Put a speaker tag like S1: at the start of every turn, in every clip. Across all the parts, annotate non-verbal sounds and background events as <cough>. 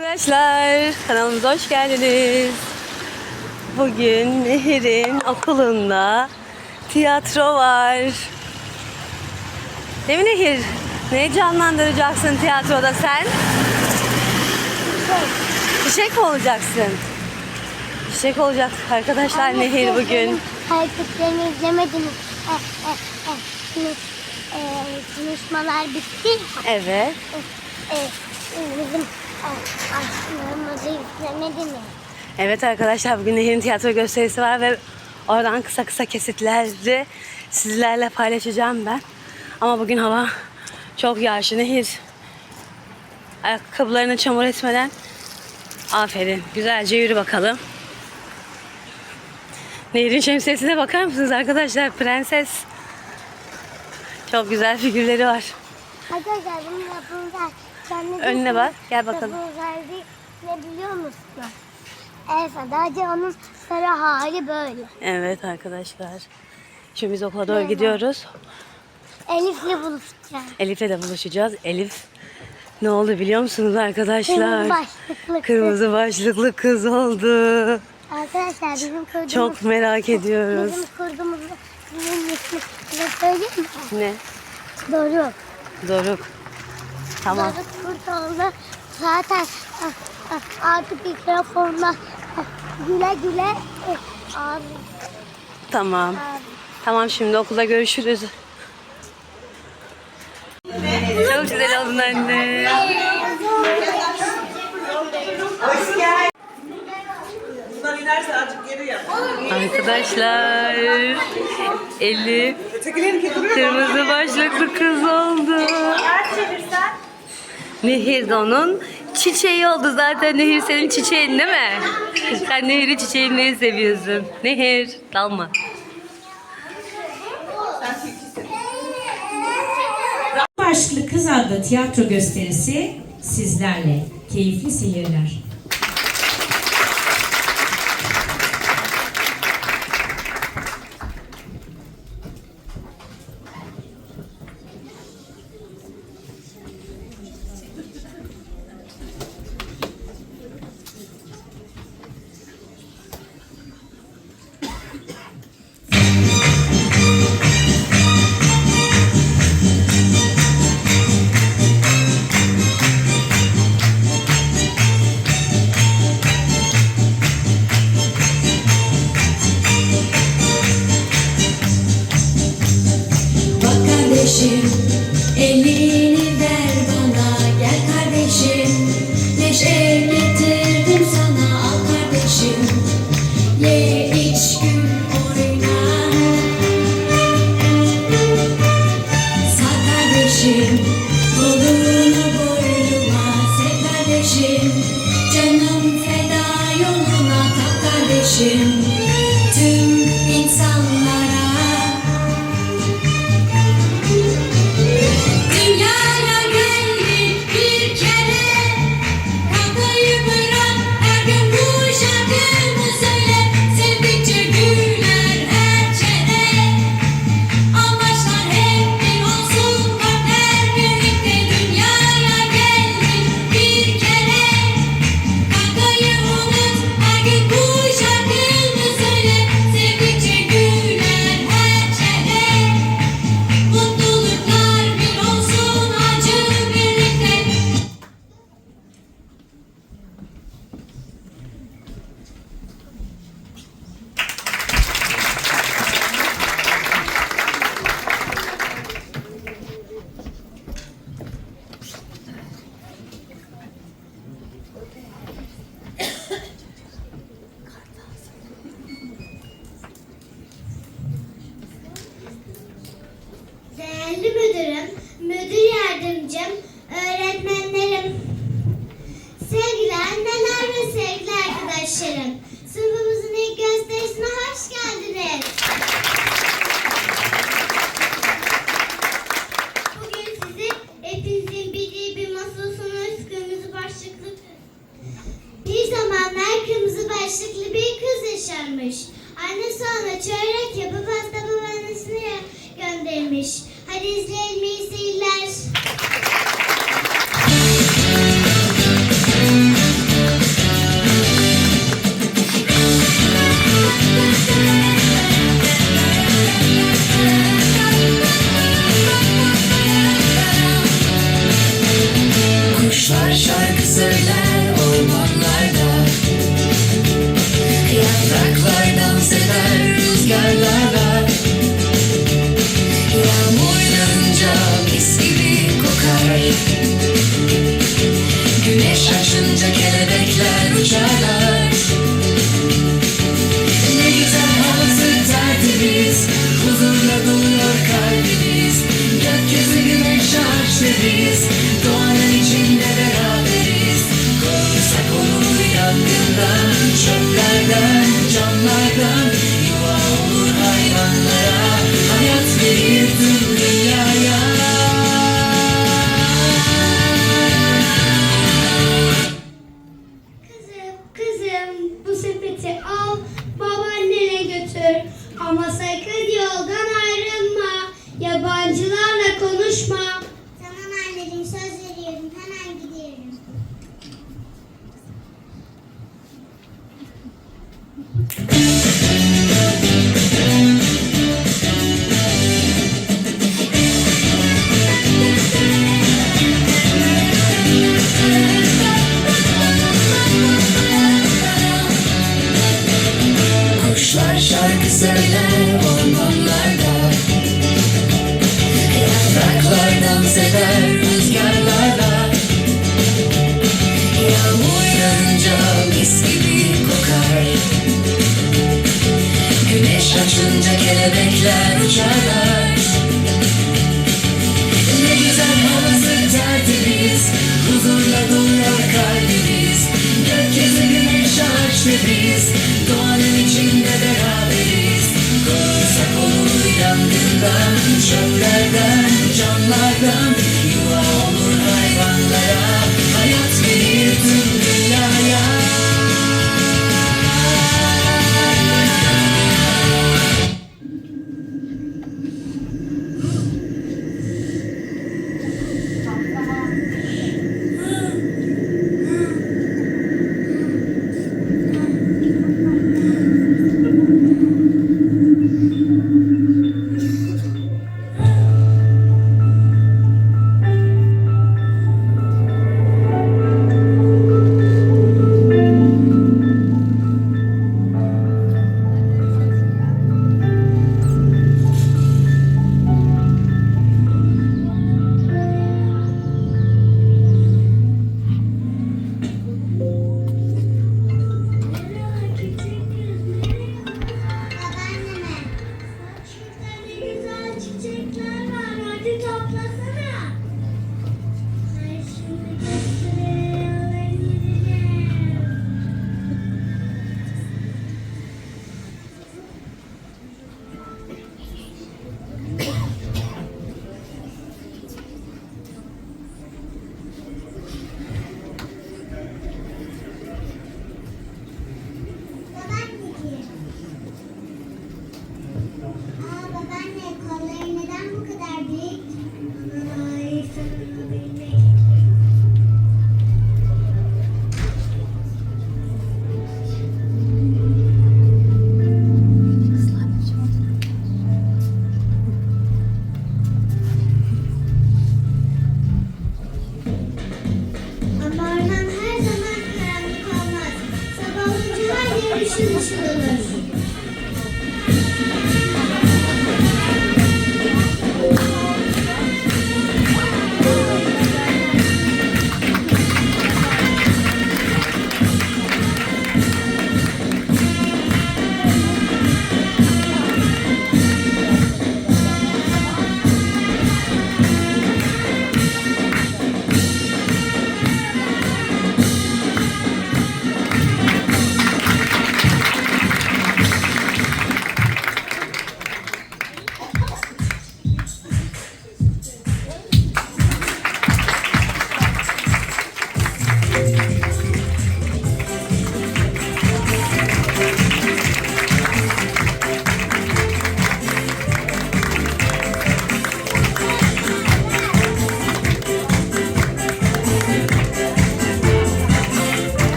S1: Arkadaşlar kanalımıza hoş geldiniz. Bugün Nehir'in okulunda tiyatro var. Değil mi Nehir? Ne canlandıracaksın tiyatroda sen? Çiçek mi olacaksın? Çiçek olacak arkadaşlar Nehir bugün.
S2: Hareketlerimi izlemediniz. Eh, eh, eh. Şimdi, eh, konuşmalar bitti.
S1: Evet.
S2: Eh, eh, bizim
S1: Evet arkadaşlar bugün Nehir'in tiyatro gösterisi var ve oradan kısa kısa kesitleri sizlerle paylaşacağım ben. Ama bugün hava çok yağışlı. Nehir ayakkabılarını çamur etmeden aferin. Güzelce yürü bakalım. Nehir'in şemsiyesine bakar mısınız arkadaşlar? Prenses. Çok güzel figürleri var.
S2: Arkadaşlar bunu. Sen ne
S1: Önüne bak, gel bakalım.
S2: Değil, ne biliyor musun? Elsa sadece onun sarı hali böyle.
S1: Evet arkadaşlar. Şimdi biz okula doğru gidiyoruz.
S2: Elif'le buluşacağız.
S1: Elif'le de buluşacağız. Elif ne oldu biliyor musunuz arkadaşlar?
S2: Kırmızı başlıklı kız.
S1: Kırmızı başlıklı kız oldu.
S2: Arkadaşlar bizim kurduğumuz...
S1: Çok merak ediyoruz.
S2: Bizim kurduğumuz... Bizim ismi size söyleyeyim mi?
S1: Ne?
S2: Doruk.
S1: Doruk. Tamam.
S2: Doruk kurt oldu. Zaten ah, ah, artık mikrofonla ah, güle güle eh, abi,
S1: Tamam.
S2: abi.
S1: Tamam şimdi okulda görüşürüz. Çok güzel oldun anne.
S3: Yap.
S1: Arkadaşlar Elif kırmızı başlıklı kız oldu. Nehir onun çiçeği oldu zaten. Nehir senin çiçeğin değil mi? Sen Nehir'i çiçeğini seviyorsun. Nehir dalma.
S4: Başlı Kız adlı tiyatro gösterisi sizlerle. Keyifli seyirler.
S2: Kuşlar şarkı söyler ormanlarda. Yapraklar
S5: Şaşınca kelebekler uçarlar.
S2: bu sepeti al, babaannene götür. Ama sakın
S5: Güneş açınca kelebekler uçarlar. Ne güzel havası tertemiz Huzurla doluyor kalbimiz Gökyüzü güneş ağaç biz Doğanın içinde beraberiz. Korsak olur yangından Çöllerden, camlardan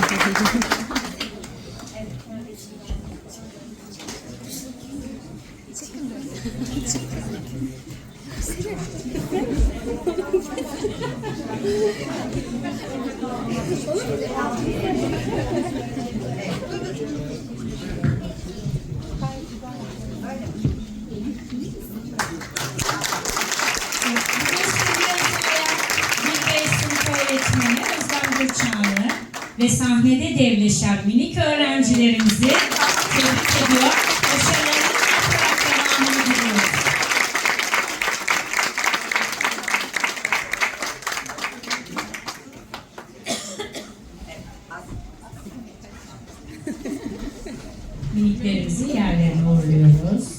S6: Thank <laughs> you. ve sahnede devleşen minik öğrencilerimizi tebrik ediyor. Başarılarının artarak devamını diliyoruz. Miniklerimizi yerlerine uğurluyoruz.